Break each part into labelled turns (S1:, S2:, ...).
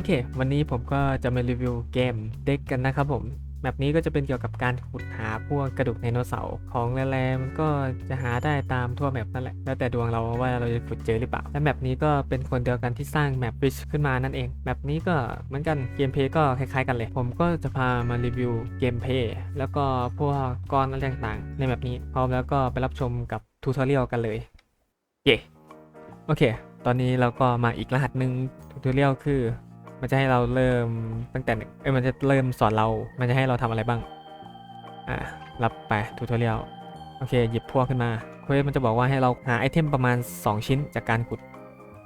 S1: อเค วันนี้ผมก็จะมารีวิวเกมเด็กกันนะครับผมแมปนี้ก็จะเป็นเกี่ยวกับการขุดหาพวกกระดูกไดโนเสาร์ของแร่ๆมันก็จะหาได้ตามทั่วแมปนั่นแหละ แล้วแต่ดวงเราว่าเราจะขุดเจอหรือเปล่า และแมปนี้ก็เป็นคนเดียวกันที่สร้างแมป Fish ขึ้นมานั่นเอง แมปนี้ก็เหมือนกันเกมเพย์ก็คล้ายๆกันเลย ผมก็จะพามารีวิวเกมเพย์แล้วก็พวกก้อนอะไรต่างๆ ในแมปนี้พร้อมแล้วก็ไปรับชมกับทูทอเรียลกันเลย เย่โอเค ตอนนี้เราก็มาอีกรหัสหนึ่งทูทอเรียลคือ มันจะให้เราเริ่มตั้งแต่เอ้ยมันจะเริ่มสอนเรา มันจะให้เราทำอะไรบ้าง อ่า รับไปทูทอเรียลโอเค หยิบพวกขึ้นมาเควสมันจะบอกว่าให้เราหาไอเทมประมาณ 2 ชิ้นจากการขุด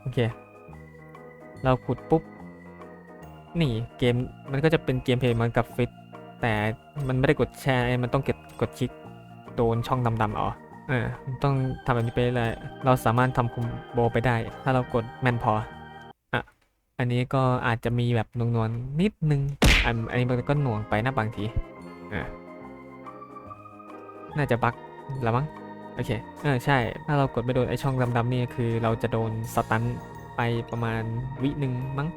S1: โอเค เราขุดปุ๊บ นี่เกมมันก็จะเป็นเกมเพลย์เหมือนกับฟิต แต่มันไม่ได้กดแชร์ มันต้องกดกดคลิกโดนช่องดำๆอ๋อเออต้องทำแบบนี้ไปเลย เราสามารถทำคอมโบไปได้ ถ้าเรากดแมนพอ อันนี้ก็อาจจะมีแบบนวลๆนิดนึง อันอันนี้มันก็หน่วงไปนะบางทีอ่าน่าจะบั๊กละมั้งโอเคเออใช่ ถ้าเรากดไปโดนไอช่องดำๆนี่คือเราจะโดนสตันไปประมาณวิหนึ่งมั้ง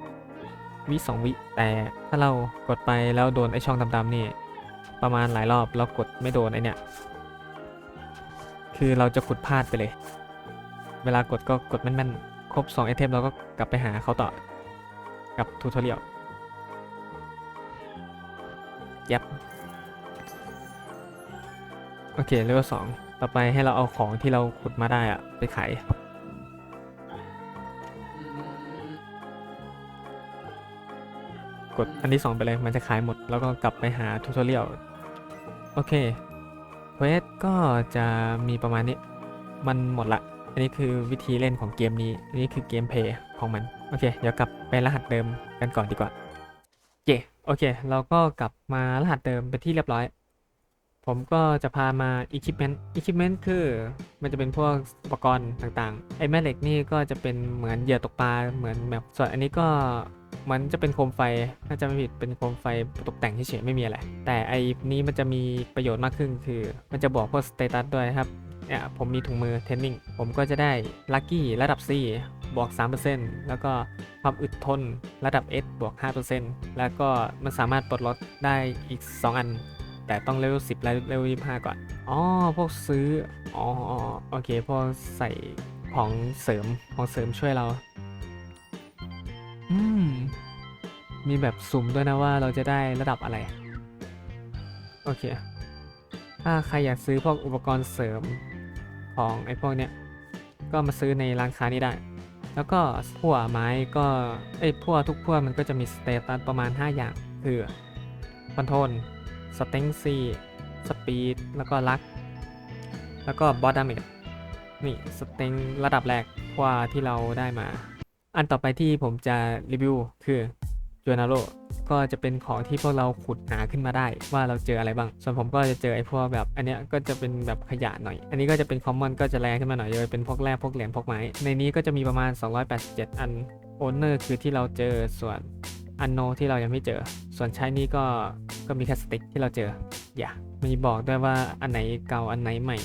S1: วิสองวิแต่ถ้าเรากดไปแล้วโดนไอช่องดำๆนี่ ประมาณหลายรอบแล้วกดไม่โดนไอเนี่ยคือเราจะขุดพลาดไปเลย เวลากดก็กดแม่นๆ ครบ2ไอเทมเราก็กลับไปหาเขาต่อ กับทูทอเรียลยับโอเคเลเวลสองต่อไปให้เราเอาของที่เราขุดมาได้อะไปขายกดอันที่ 2 ไปเลยมันจะขายหมด แล้วก็กลับไปหาทูทอเรียลโอเคเควสก็จะมีประมาณนี้ มันหมดละ อันนี้คือวิธีเล่นของเกมนี้ อันนี้คือเกมเพย์ของมัน โอเค เดี๋ยวกลับไปรหัสเดิมกันก่อนดีกว่าเย่โอเค เราก็กลับมารหัสเดิมเป็นที่เรียบร้อย ผมก็จะพามา equipment equipment คือมันจะเป็นพวกอุปกรณ์ต่างๆ ไอ้แม่เหล็กนี่ก็จะเป็นเหมือนเหยื่อตกปลาเหมือนแบบส่วนอันนี้ก็เหมันจะเป็นโคมไฟถ้าจะไม่ผิดเป็นโคมไฟตกแต่งเฉยๆไม่มีอะไร แต่ไอ้นี้มันจะมีประโยชน์มากขึ้นคือ มันจะบอกพวกสเตตัสด้วยครับเนี่ยผมมีถุงมือเทนนิงผมก็จะได้ลัคกี้ระดับ C บวก 3%แล้วก็ความอึดทนระดับ S บวก 5%แล้วก็มันสามารถปลดล็อกได้อีก 2 อัน แต่ต้องเลเวล10และเลเวล25 ก่อน อ๋อ พวกซื้ออ๋ออ๋อโอเค พวกใส่ของเสริมของเสริมช่วยเรา อืม มีแบบสุ่มด้วยนะว่าเราจะได้ระดับอะไร โอเค ถ้าใครอยากซื้อพวกอุปกรณ์เสริมของไอ้พวกเนี้ยก็มาซื้อในร้านค้านี้ได้ แล้วก็พั่วไม้ก็ไอ้พั่วทุกพั่วมันก็จะมีสเตตัสประมาณ 5 อย่าง คือคอนโทนสเต็งซีสปีดแล้วก็ลัก แล้วก็บอสดาเมจนี่สเต็งระดับแรกพั่วที่เราได้มา อันต่อไปที่ผมจะรีวิวคือจูนาโร ก็จะเป็นของที่พวกเราขุดหาขึ้นมาได้ ว่าเราเจออะไรบ้าง ส่วนผมก็จะเจอไอ้พวกแบบ อันเนี้ยก็จะเป็นแบบขยะหน่อย อันนี้ก็จะเป็นคอมมอนก็จะแรงขึ้นมาหน่อยเลยเป็นพวกแร่พวกเหรียญพวกไม้ ในนี้ก็จะมีประมาณ 287 อันโอนเนอร์คือที่เราเจอส่วนอันโนที่เรายังไม่เจอ ส่วนใช้นี่ก็ก็มีแค่สติ๊กที่เราเจอ อย่ามีบอกด้วยว่าอันไหนเก่าอันไหนใหม่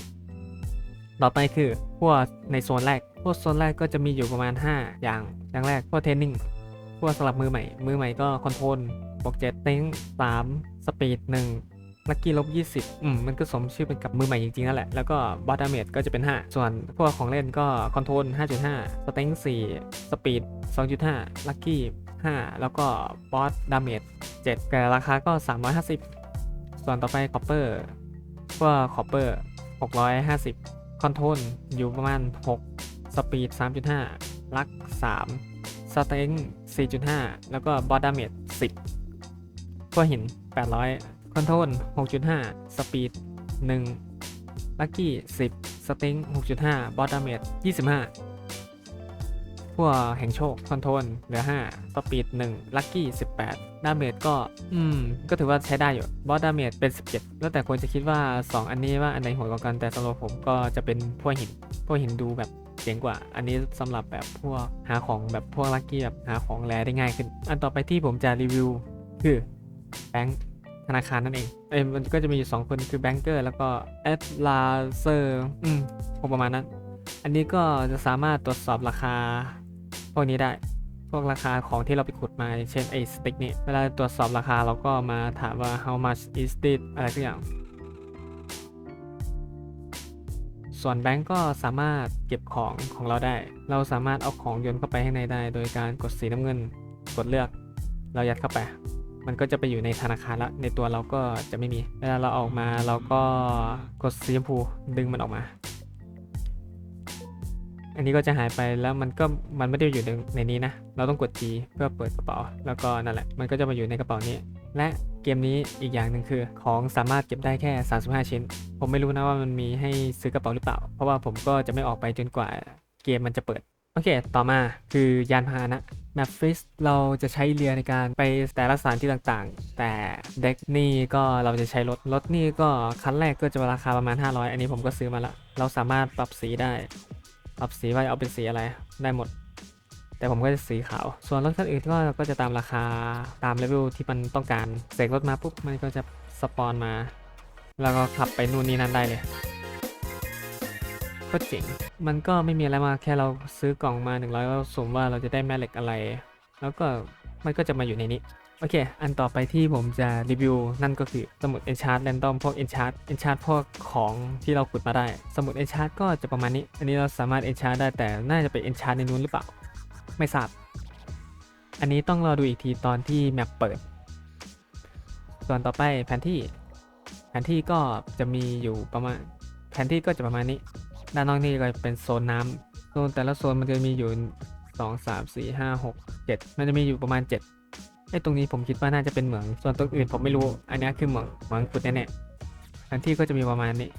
S1: ต่อไปคือพวกในโซนแรก พวกโซนแรกก็จะมีอยู่ประมาณ 5 อย่าง อย่างแรกพวกเทรนนิ่ง พวกสำหรับมือใหม่ มือใหม่ก็คอนโทรลบวกเจ็ดเต็งสามสปีดหนึ่งลัคกี้ลบยี่สิบอืมมันก็สมชื่อเป็นกับมือใหม่จริงๆนั่นแหละ แล้วก็บอสดาเมจก็จะเป็น 5 ส่วนพวกของเล่นก็คอนโทรล5.5 สเต็ง4 สปีด 2.5 ลัคกี้ 5 แล้วก็บอสดาเมจ7แต่ราคาก็ 350 ส่วนต่อไปคอปเปอร์พวกคอปเปอร์ 650 คอนโทรลอยู่ประมาณ 6 สปีด 3.5 ลัก 3 สเต็ง4.5 แล้วก็บอดดาเมจ10 พวกหิน 800 คอนโทรล6.5 สปีด 1 ลัคกี้ 10 สเต็ง6.5 บอดดาเมจ25 พวกแห่งโชคคอนโทรลเหลือ5สปีด1ลัคกี้18 ดาเมจก็ อืม ก็ถือว่าใช้ได้อยู่ บอสดาเมจเป็น 17 แล้วแต่คนจะคิดว่า 2 อันนี้ว่าอันไหนโหดกว่ากันแต่สำหรับผมก็จะเป็นพวกหิน พวกหินดูแบบเจ๋งกว่า อันนี้สำหรับแบบพวกหาของแบบพวกลัคกี้แบบหาของแรได้ง่ายขึ้น อันต่อไปที่ผมจะรีวิวคือแบงค์ธนาคารนั่นเอง เอ้ยมันก็จะมีอยู่สองคนคือแบงเกอร์แล้วก็แอดลาเซอร์ อืมคงประมาณนั้น อันนี้ก็จะสามารถตรวจสอบราคา พวกนี้ได้ พวกราคาของที่เราไปขุดมา เช่นไอ้สติ๊กนี่ เวลาตรวจสอบราคาเราก็มาถามว่า how much is this อะไรสักอย่าง ส่วนแบงก์ก็สามารถเก็บของของเราได้ เราสามารถเอาของโยนเข้าไปข้างในได้ โดยการกดสีน้ำเงิน กดเลือก เรายัดเข้าไป มันก็จะไปอยู่ในธนาคารละ ในตัวเราก็จะไม่มี เวลาเราออกมาเราก็กดสีชมพูดึงมันออกมา อันนี้ก็จะหายไปแล้วมันก็มันไม่ได้อยู่ในในนี้นะ เราต้องกด G เพื่อเปิดกระเป๋า แล้วก็นั่นแหละ มันก็จะมาอยู่ในกระเป๋านี้ และเกมนี้อีกอย่างหนึ่งคือ ของสามารถเก็บได้แค่ 35 ชิ้น ผมไม่รู้นะว่ามันมีให้ซื้อกระเป๋าหรือเปล่า เพราะว่าผมก็จะไม่ออกไปจนกว่าเกมมันจะเปิด โอเค ต่อมาคือยานพาหนะแมปฟิสเราจะใช้เรือในการไปแต่ละสถานที่ต่างๆ แต่เด็กนี่ก็เราจะใช้รถ รถนี่ก็คันแรกก็จะราคาประมาณ 500 อันนี้ผมก็ซื้อมาละ เราสามารถปรับสีได้ ปรับสีไว้เอาเป็นสีอะไรได้หมด แต่ผมก็จะสีขาว ส่วนรถคันอื่นก็ก็จะตามราคาตามเลเวลที่มันต้องการเสกรถมาปุ๊บมันก็จะสปอนมา แล้วก็ขับไปนู่นนี่นั่นได้เลยก็เจ๋ง มันก็ไม่มีอะไรมาแค่เราซื้อกล่องมา100แล้วสมว่าเราจะได้แม่เหล็กอะไร แล้วก็มันก็จะมาอยู่ในนี้ โอเค อันต่อไปที่ผมจะรีวิวนั่นก็คือสมุด Enchant Random พวก Enchant Enchant พวกของที่เราขุดมาได้ สมุด Enchant ก็จะประมาณนี้ อันนี้เราสามารถ Enchant ได้แต่น่าจะเป็น Enchant ในนู้นหรือเปล่า ไม่ทราบ อันนี้ต้องรอดูอีกทีตอนที่แมปเปิด ส่วนต่อไปแผนที่ แผนที่ก็จะมีอยู่ประมาณ แผนที่ก็จะประมาณนี้ ด้านนอกนี่ก็เป็นโซนน้ำโซนแต่ละโซนมันจะมีอยู่ 2 3 4 5 6 7 มันจะมีอยู่ประมาณ 7 ไอ้ตรงนี้ผมคิดว่าน่าจะเป็นเหมือง ส่วนตรงอื่นผมไม่รู้ อันนี้คือเหมืองเหมืองขุดแน่ๆแผนที่ก็จะมีประมาณนี้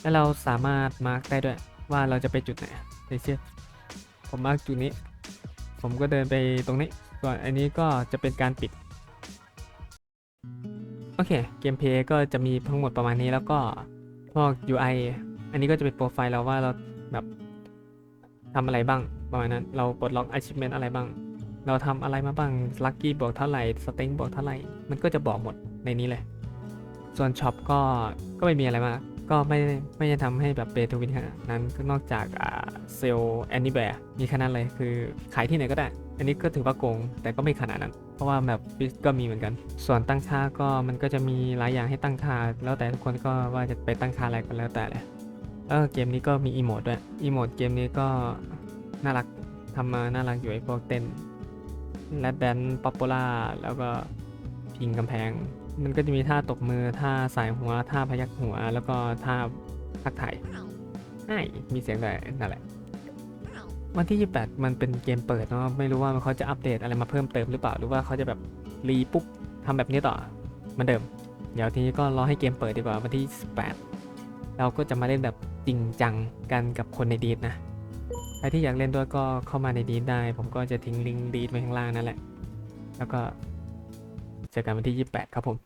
S1: แล้วเราสามารถมาร์กได้ด้วย ว่าเราจะไปจุดไหนในเช่นผมมาร์กจุดนี้ ผมก็เดินไปตรงนี้ ส่วนอันนี้ก็จะเป็นการปิด โอเค เกมเพย์ก็จะมีทั้งหมดประมาณนี้แล้วก็พวก UI อันนี้ก็จะเป็นโปรไฟล์เราว่าเราแบบทำอะไรบ้างประมาณนั้น เราปลดล็อก achievement อะไรบ้าง เราทำอะไรมาบ้าง lucky บวกเท่าไหร่ sting บวกเท่าไหร่ มันก็จะบอกหมดในนี้เลย ส่วนช็อปก็ก็ไม่มีอะไรมาก ก็ไม่ไม่ได้ทำให้แบบเปทูวินขนาดนั้นก็นอกจากอ่าเซลแอนนี่แบร์มีขนาดเลยคือขายที่ไหนก็ได้ อันนี้ก็ถือว่าโกง แต่ก็ไม่ขนาดนั้น เพราะว่าแบบฟิสก็มีเหมือนกัน ส่วนตั้งค่าก็มันก็จะมีหลายอย่างให้ตั้งค่า แล้วแต่ทุกคนก็ว่าจะไปตั้งค่าอะไรก็แล้วแต่เลยเออเกมนี้ก็มีอีโมดด้วยอีโมดเกมนี้ก็น่ารักทำมาน่ารักอยู่ไอ้พวกเต้น แรดแดนป๊อปปูล่าแล้วก็พิงกำแพง มันก็จะมีท่าตบมือท่าสายหัวท่าพยักหัว แล้วก็ท่าทักไทายใช่มีเสียงด้วยนั่นแหละ วันที่ 28 มันเป็นเกมเปิดเนาะไม่รู้ว่าเขาจะอัปเดตอะไรมาเพิ่มเติมหรือเปล่า หรือว่าเขาจะแบบรีปุ๊บทำแบบนี้ต่อเหมือนเดิม เดี๋ยวทีนี้ก็รอให้เกมเปิดดีกว่าวันที่18เราก็จะมาเล่นแบบจริงจังกันกับคนในดีดนะ ครที่อยากเล่นด้วยก็เข้ามาในดีดได้ ผมก็จะทิ้งลิงก์ดีดไว้ข้างล่างนั่นแหละ แล้วก็เจอกันวันที่ 28 ครับผม